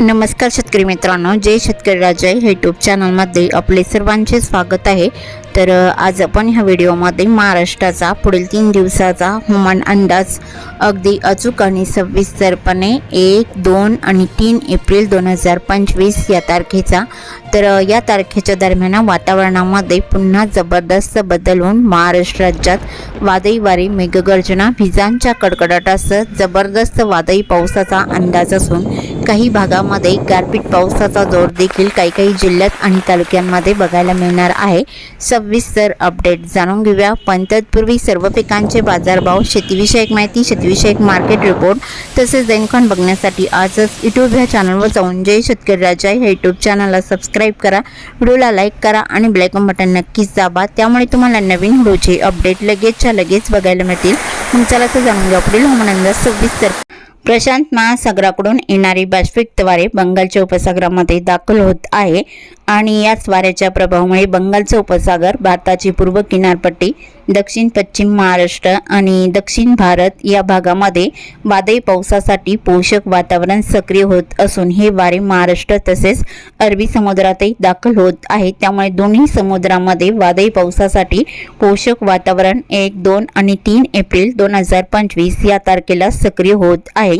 नमस्कार शेतकरी मित्रांनो जय शेतकरी राजा यूट्यूब चॅनलमध्ये आपले सर्वांचे स्वागत आहे. तर आज आपण ह्या व्हिडिओमध्ये महाराष्ट्राचा पुढील तीन दिवसाचा हवामान अंदाज अगदी अचूक आणि सविस्तरपणे एक दोन आणि तीन एप्रिल दोन हजार पंचवीस या तारखेचा. तर या तारखेच्या दरम्यान वातावरणामध्ये पुन्हा जबरदस्त बदल होऊन महाराष्ट्र राज्यात वादळी वारे मेघगर्जना विजांच्या कडकडाटासह जबरदस्त वादळी पावसाचा अंदाज असून काही भागामध्ये गारपीट पावसाचा जोर देखील काही काही जिल्ह्यात आणि तालुक्यांमध्ये बघायला मिळणार आहे. सविस्तर अपडेट. जाणून घेऊया पण तत्पूर्वी सर्व पिकांचे बाजारभाव. शेतीविषयक माहिती शेतीविषयक मार्केट रिपोर्ट तसेच दैनखान बघण्यासाठी आजच यूट्यूब ह्या चॅनलवर जाऊन जय शेतकरी राजा ह्या यूट्यूब चॅनलला सबस्क्राईब करा. व्हिडिओला लाईक करा आणि बेलायकॉन बटन नक्कीच दाबा. त्यामुळे तुम्हाला नवीन व्हिडिओचे अपडेट लगेचच्या लगेच बघायला मिळतील. मग चला तर जाणून घ्या पुढील हवामान सविस्तर प्रशांत महासागराकडून येणारी बाष्पिकद्वारे बंगालच्या उपसागरामध्ये दाखल होत आहे. आणि याच वाऱ्याच्या प्रभावामुळे बंगालचा उपसागर भारताची पूर्व किनारपट्टी दक्षिण पश्चिम महाराष्ट्र आणि दक्षिण भारत या भागामध्ये वादळी पावसासाठी पोषक वातावरण सक्रिय होत असून हे वारे महाराष्ट्र तसेच अरबी समुद्रातही दाखल होत आहे त्यामुळे दोन्ही समुद्रामध्ये वादळी पावसासाठी पोषक वातावरण एक दोन आणि तीन एप्रिल दोन हजार पंचवीस या तारखेला सक्रिय होत आहे.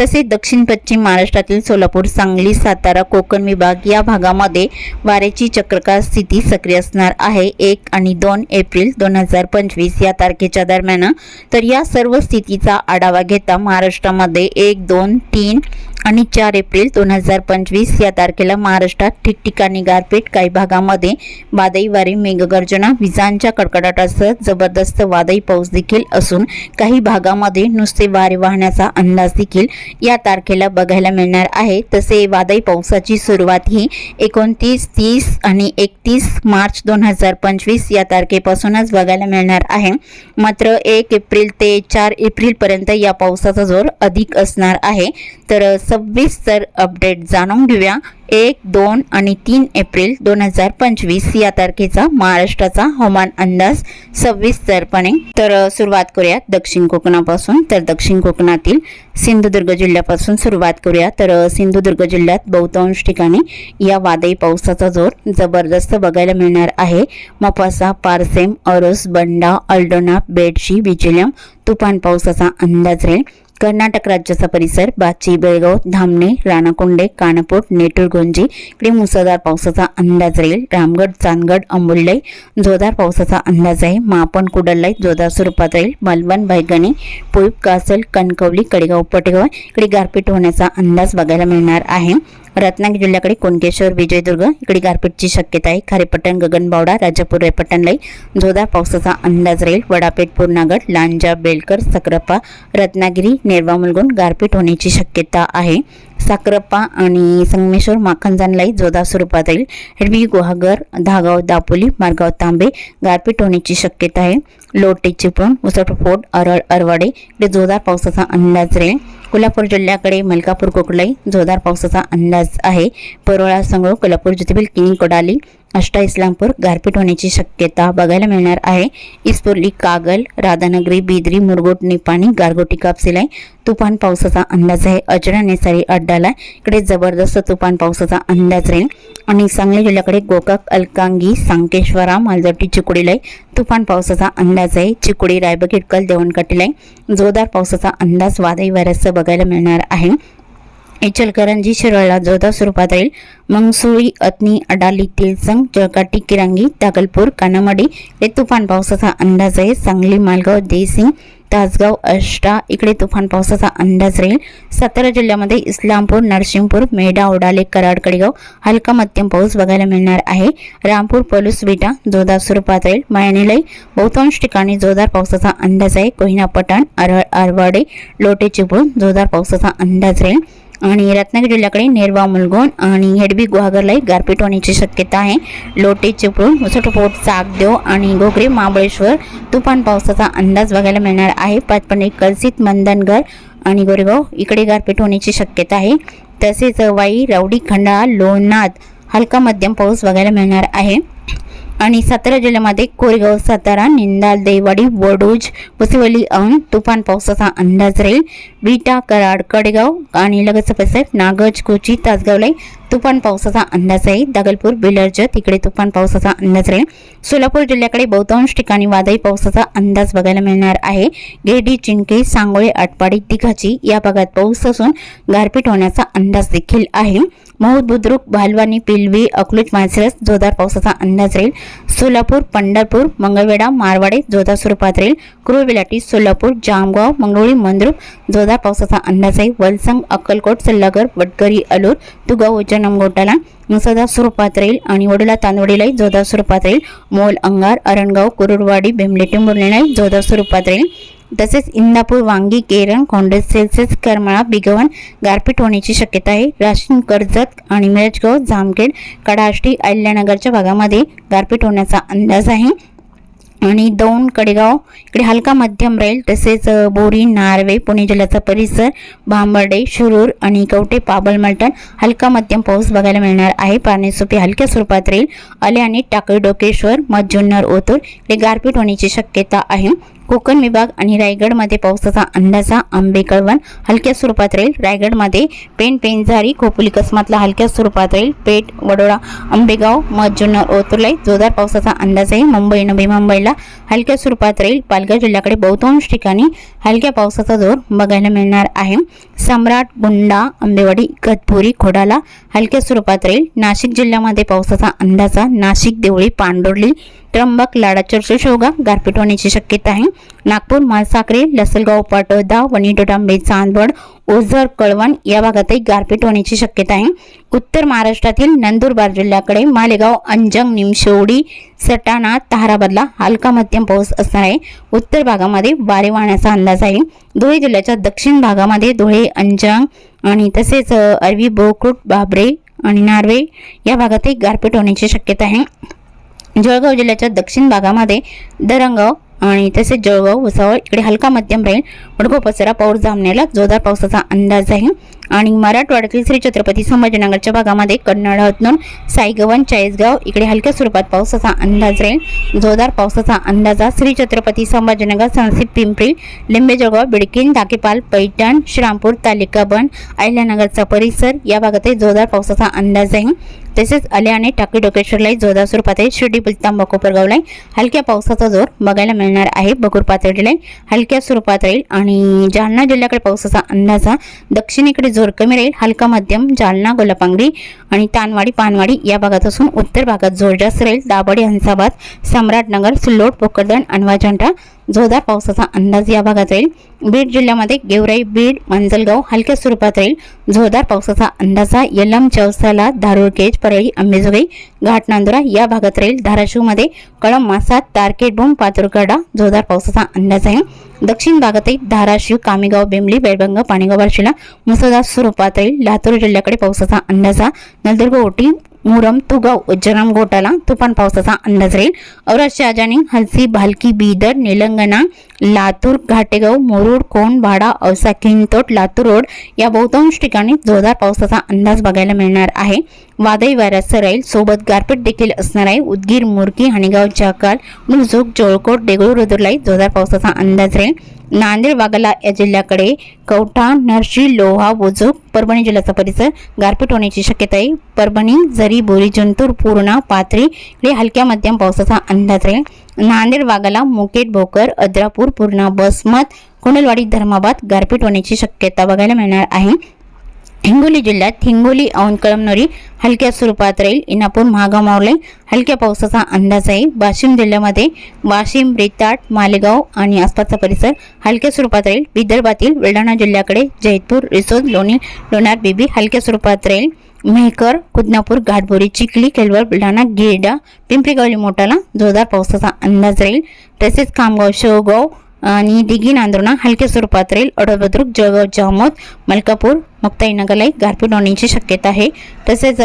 तसेच दक्षिण पश्चिम महाराष्ट्रातील सोलापूर सांगली सातारा कोकण विभाग या भागामध्ये वाऱ्याची चक्रकार स्थिती सक्रिय असणार आहे. एक आणि दोन एप्रिल दोन हजार पंचवीस या तारखेच्या दरम्यान. तर या सर्व स्थितीचा आढावा घेता महाराष्ट्रामध्ये एक दोन तीन आणि चार एप्रिल दोन हजार पंचवीस या तारखेला महाराष्ट्रात ठिकठिकाणी गारपीट. काही भागामध्ये वादळी वारे मेघगर्जना विजांच्या कडकडाटासह जबरदस्त वादळी पाऊस देखील असून काही भागामध्ये नुसते वारे वाहण्याचा अंदाज देखील या तारखेला बघायला मिळणार आहे. तसे वादळी पावसाची सुरुवात ही एकोणतीस तीस आणि एकतीस मार्च दोन हजार पंचवीस या तारखेपासूनच बघायला मिळणार आहे. मात्र एक एप्रिल ते चार एप्रिलपर्यंत या पावसाचा जोर अधिक असणार आहे. तर सविस्तर अपडेट जाणून घेऊया. एक दोन आणि तीन एप्रिल दोन हजार पंचवीस या तारखेचा महाराष्ट्राचा हवामान अंदाज सविस्तरपणे तर सुरुवात करूया दक्षिण कोकणापासून. तर दक्षिण कोकणातील सिंधुदुर्ग जिल्ह्यापासून सुरुवात करूया. तर सिंधुदुर्ग जिल्ह्यात बहुतांश ठिकाणी या वादळी पावसाचा जोर जबरदस्त बघायला मिळणार आहे. मपासा पारसेम अरोस बंडा अल्डोना बेडशी विजिलम तुफान पावसाचा अंदाज राहील. कर्नाटक राज्याचा परिसर बाची बेळगाव धामणे राणाकुंडे कानपूर नेटूरगोंजी इकडे मुसळधार पावसाचा अंदाज राहील रामगड चांदगड अंबुल्लई जोरदार पावसाचा अंदाज आहे मापण कुडललाई जोरदार स्वरूपात राहील मालवण भायगणी पुईप कासल कणकवली कडेगाव पटेगाव इकडे गारपीट होण्याचा अंदाज बघायला मिळणार आहे रत्नागिरी जिल्ह्याकडे कोणकेश्वर विजयदुर्ग इकडे गारपीटची शक्यता आहे खारेपट्टण गगनबावडा राजापूर रेपट्टणलाई जोरदार पावसाचा अंदाज राहील वडापेठ पूर्णागड लांजा बेलकर सकरप्पा रत्नागिरी नेरवा मुलगून गारपीट होण्याची शक्यता आहे. साकरप्पा आणि संगमेश्वर माखनजानलाही जोरदार स्वरूपात येईल. हेडवी गुहागर धागाव दापोली मारगाव तांबे गारपीट होण्याची शक्यता आहे. लोटे चिपळूण मुसटफोड अरळ अरवाडे इकडे जोरदार पावसाचा अंदाज राहील. कोल्हापूर जिल्ह्याकडे मलकापूर कोकलाई जोरदार पावसाचा अंदाज आहे. परोळा संगळू कोल्हापूर जिल्ह्यातील किनी कोडाली अष्टा इस्लामपूर गारपीट होण्याची शक्यता बघायला मिळणार आहे. इस्पोर्ली कागल राधानगरी बिद्री मुरगोट निपाणी गारगोटी कापसिलाई तुफान पावसाचा अंदाज आहे. अजरा नेसारी अड्डाला इकडे जबरदस्त तुफान पावसाचा अंदाज राहील. आणि सांगली जिल्ह्याकडे गोकाक अलकांगी सांकेश्वरा मालजटी चिकुडीलाई तुफान पावसाचा अंदाज आहे. चिकुडी रायबग इटकल जोरदार पावसाचा अंदाज वादळी वाऱ्यासह बघायला मिळणार आहे. इचलकरंजी शिरोळला जोरदार स्वरूपात राहील. मंगसुळी अतनी अडाली तिलसंग जळकाटी किरांगी दागलपूर कानामडी हे तुफान पावसाचा अंदाज आहे. सांगली मालगाव देसिंग तासगाव अष्टा इकडे तुफान पावसाचा अंदाज राहील. सातारा जिल्ह्यामध्ये इस्लामपूर नरसिंहपूर मेढा ओडाले कराड कडेगाव हलका मध्यम पाऊस बघायला मिळणार आहे. रामपूर पलूस विटा जोरदार स्वरूपात राहील. मायनेलई बहुतांश ठिकाणी जोरदार पावसाचा अंदाज आहे. कोहिना पठाण अरळ आरवाडे लोटे चिपळूण जोरदार पावसाचा अंदाज राहील. आणि रत्नागिरी जिल्ह्याकडे नेरवा मुलगोन आणि हेडबी गुहागरलाही गारपीट होण्याची शक्यता आहे. लोटे चिपळूण मुसटपोट चाकदेव आणि घोगरे महाबळेश्वर तुफान पावसाचा अंदाज बघायला मिळणार आहे. पाचपणे कलसित मंदनगर आणि गोरेगाव इकडे गारपीट होण्याची शक्यता आहे. तसेच वाई रावडी खंडाळा लोणार हलका मध्यम पाऊस बघायला मिळणार आहे. आणि सातारा जिल्ह्यामध्ये कोरेगाव सातारा निंदाल देवाडी वडूज वसिवली औंध तुफान पावसाचा अंदाज राहील. विटा कराड कडेगाव आणि लगतचा नागज कोची तासगावला तुफान पावसाचा अंदाज आहे. दगलपूर बिलर्ज तिकडे तुफान पावसाचा अंदाज राहील. सोलापूर जिल्ह्याकडे बहुतांश ठिकाणी वादळी पावसाचा अंदाज बघायला मिळणार आहे. गेडी चिंके सांगोळे आटपाडी तिघाची या भागात पाऊस असून गारपीट होण्याचा अंदाज देखील आहे. महूद बुद्रुक भालवानी पिलवी अकलूज माळशिरस जोरदार पावसाचा अंदाज राहील. सोलापूर पंढरपूर मंगळवेढा मारवाडे जोरदार स्वरूपात राहील. कुरुविलाटी सोलापूर जामगाव मंगळुळी मंद्रुक जोरदार पावसाचा अंदाज आहे. वलसंग अक्कलकोट सल्लागर वडकरी अलूर तुगाव उज्जैन गोटाला मुसळधार स्वरूपात राहील आणि वडोला तांदवडीलाही जोरदार स्वरूपात राहील मोल अंगार अरणगाव कुरुरवाडी बेंबले टिंबुर्णीलाही जोरदार स्वरूपात राहील तसेच इंदापूर वांगी केरण काँग्रेस सेल्सेस करमाळा बिगवन गारपीट होण्याची शक्यता आहे. राशीन कर्जत आणि मिरजगाव जामखेड कडाष्टी अहिल्यानगरच्या भागामध्ये गारपीट होण्याचा अंदाज आहे. आणि दौंड कडेगाव इकडे हलका मध्यम राहील तसेच बोरी नार्वे पुणे जिल्ह्याचा परिसर भांबर्डे शिरूर आणि कवटे पाबल मलटण हलका मध्यम पाऊस बघायला मिळणार आहे. पाण्यासोपी हलक्या स्वरूपात राहील आले आणि टाकळी डोकेश्वर मधजुन्नर ओतूर इकडे गारपीट होण्याची शक्यता आहे. कोकण विभाग आणि रायगडमध्ये पावसाचा अंदाजा आंबे कळवण हलक्या स्वरूपात राहील. रायगडमध्ये पेण पेंझारी खोपोली कसमातला हलक्या स्वरूपात राहील. पेठ वडोळा आंबेगाव मधजुन्नर ओतूरलाई जोरदार पावसाचा अंदाज आहे. मुंबई नवी मुंबईला हलक्या स्वरूपात राहील. पालघर जिल्ह्याकडे बहुतांश ठिकाणी हलक्या पावसाचा जोर बघायला मिळणार आहे. सम्राट गुंडा आंबेवाडी इगतपुरी खोडाला हलक्या स्वरूपात राहील. नाशिक जिल्ह्यामध्ये पावसाचा अंदाजा नाशिक देवळी पांडुर्ली त्र्यंबक लाडा चर्चशोगा गारपीट होण्याची शक्यता आहे. नागपूर मालसाखरे लसलगाव पाटोदा वणी डोडांबे चांदवड ओझर कळवण या भागातही गारपीट होण्याची शक्यता आहे. उत्तर महाराष्ट्रातील नंदुरबार जिल्ह्याकडे मालेगाव अंजंग निमशेवडी सटाणा ताराबादला हलका मध्यम पाऊस असणार आहे. उत्तर भागामध्ये वारे वाहण्याचा अंदाज आहे. धुळे जिल्ह्याच्या दक्षिण भागामध्ये धुळे अंजंग आणि तसेच अरबी अरवी बोकुट बाबरे आणि नार्वे या भागातही गारपीट होण्याची शक्यता आहे. जळगाव जिल्ह्याच्या दक्षिण भागामध्ये दरंगाव आणि तसेच जळगाव भुसावळ इकडे हलका मध्यम राहील वडगो पसरा पाऊस जामनेला जोरदार पावसाचा अंदाज आहे. आणि मराठवाड्यातील श्री छत्रपती संभाजीनगरच्या भागामध्ये कन्नड हतनून साईगवन चाळीसगाव इकडे हलक्या स्वरूपात पावसाचा अंदाज राहील. जोरदार पावसाचा अंदाज श्री छत्रपती संभाजीनगर संसिप पिंपरी लिंबे जळगाव बिडकीन दाकेपाल पैठण श्रामपूर तालिका बन अहिल्यानगरचा परिसर या भागातही जोरदार पावसाचा अंदाज आहे. तसेच आले आणि टाकी डोकेश्वरलाही जोरदार स्वरूपात आहे शिर्डी बुलतांबा कोपरगावलाही हलक्या पावसाचा जोर बघायला मिळणार आहे. बगूर पातळीलाही हलक्या स्वरूपात राहील आणि जालना जिल्ह्याकडे पावसाचा अंदाजा दक्षिणेकडे जोर कमी राहील. हलका मध्यम जालना गोलापांगडी आणि तानवाडी पानवाडी या भागात असून उत्तर भागात जोर जास्त राहील. दाभाडी हंसाबाद सम्राटनगर सिल्लोड पोकरदन अनवाजंटा जोरदार पावसाचा अंदाज या भागात राहील बीड जिल्ह्यामध्ये गेवराई बीड मांजलगाव हलक्या स्वरूपात राहील जोरदार पावसाचा अंदाजा यलम चौसाला धारूर केज परळी अंबेजोगाई घाट नांदुरा या भागात राहील. धाराशिवमध्ये कळम मासात तारकेट बोम पातुरकडा जोरदार पावसाचा अंदाज आहे. दक्षिण भागातही धाराशिव कामेगाव बेंबली बेळबंग पाणीगाव बार्शीला मुसळधार स्वरूपात राहील. लातूर जिल्ह्याकडे पावसाचा अंदाजा नलदुर्ग ओटी मुरम तुगाव उज्जरम घोटाला तुफान पावसाचा अंदाज राहील औरत शहाजानी हलसी भालकी बीदर निलंगणा लातूर घाटेगाव मुरुड कोण भाडा औसा किंतोट लातूर रोड या बहुतांश ठिकाणी जोरदार पावसाचा अंदाज बघायला मिळणार आहे. वादळी वाऱ्यासह राहील. सोबत गारपीट देखील असणार आहे. उदगीर मुरकी हणेगाव जाकाल मुलजोग जोळकोट देगळूर रुद्रलाई जोरदार पावसाचा अंदाज राहील. नांदेड वाघाला या जिल्ह्याकडे कवठा नरशी लोहा बुजुक परभणी जिल्ह्याचा परिसर गारपीट होण्याची शक्यता आहे. परभणी जरी बोरी जंतूर पूर्णा पाथरी इकडे हलक्या मध्यम पावसाचा अंदाज राहील. नांदेड वाघाला मुकेट भोकर अद्रापूर पूर्णा बसमत कुंडलवाडी धर्माबाद गारपीट होण्याची शक्यता बघायला मिळणार आहे. हिंगोली जिल्ह्यात हिंगोली औंध कळमनुरी हलक्या स्वरूपात राहील. इनापूर महागामावले हलक्या पावसाचा अंदाज आहे. वाशिम जिल्ह्यामध्ये वाशिम रेताट मालेगाव आणि आसपासचा परिसर हलक्या स्वरूपात राहील. विदर्भातील बुलढाणा जिल्ह्याकडे जैतपूर रिसोद लोणी लोणार बेबी हलक्या स्वरूपात राहील. मेहकर कुदनापूर घाटबोरी चिखली केलवर बुलढाणा गिरडा पिंपरी गवळी मोठाला जोरदार पावसाचा अंदाज राहील. तसेच खामगाव शेवगाव आणि दिघी नांदुर्णा हलक्या स्वरूपात राहील अडबद्रुक जळगाव जामोद मलकापूर मुक्ताईनगरलाही गारपीट होण्याची शक्यता आहे. तसेच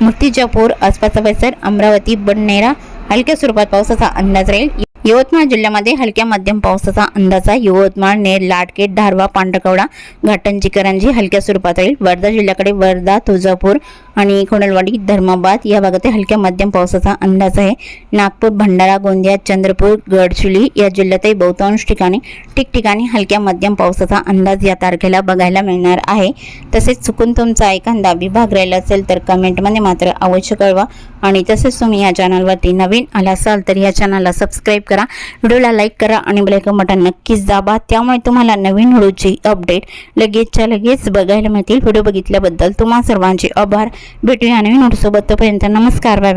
मूर्तिजापूर आसपासचा परिसर अमरावती बडनेरा हलक्या स्वरूपात पावसाचा अंदाज राहील. यवतमाळ जिल्ह्यामध्ये हलक्या मध्यम पावसाचा अंदाज आहे यवतमाळ नेर लाटकेट धारवा पांढरकवडा घाटंजी करंजी हलक्या स्वरूपात राहील. वर्धा जिल्ह्याकडे वर्धा तुळजापूर आणि खोडलवाडी धर्माबाद या भागात हलक्या मध्यम पावसाचा अंदाज आहे. नागपूर भंडारा गोंदिया चंद्रपूर गडचिरोली या जिल्ह्यातही बहुतांश ठिकाणी ठिकठिकाणी हलक्या मध्यम पावसाचा अंदाज या तारखेला बघायला मिळणार आहे. तसेच चुकून तुमचा एखादा विभाग राहिला असेल तर कमेंटमध्ये मात्र अवश्य कळवा. आणि तसेच तुम्ही या चॅनलवरती नवीन आला असाल तर या चॅनलला सबस्क्राईब करा व्हिडिओला लाईक करा आणि बेलायकन बटन नक्कीच दाबा. त्यामुळे तुम्हाला नवीन व्हिडिओची अपडेट लगेचच्या लगेच बघायला मिळतील. व्हिडिओ बघितल्याबद्दल तुम्हा सर्वांचे आभार. भेटूया नवीन व्हिडिओसोबत तोपर्यंत नमस्कार बाय.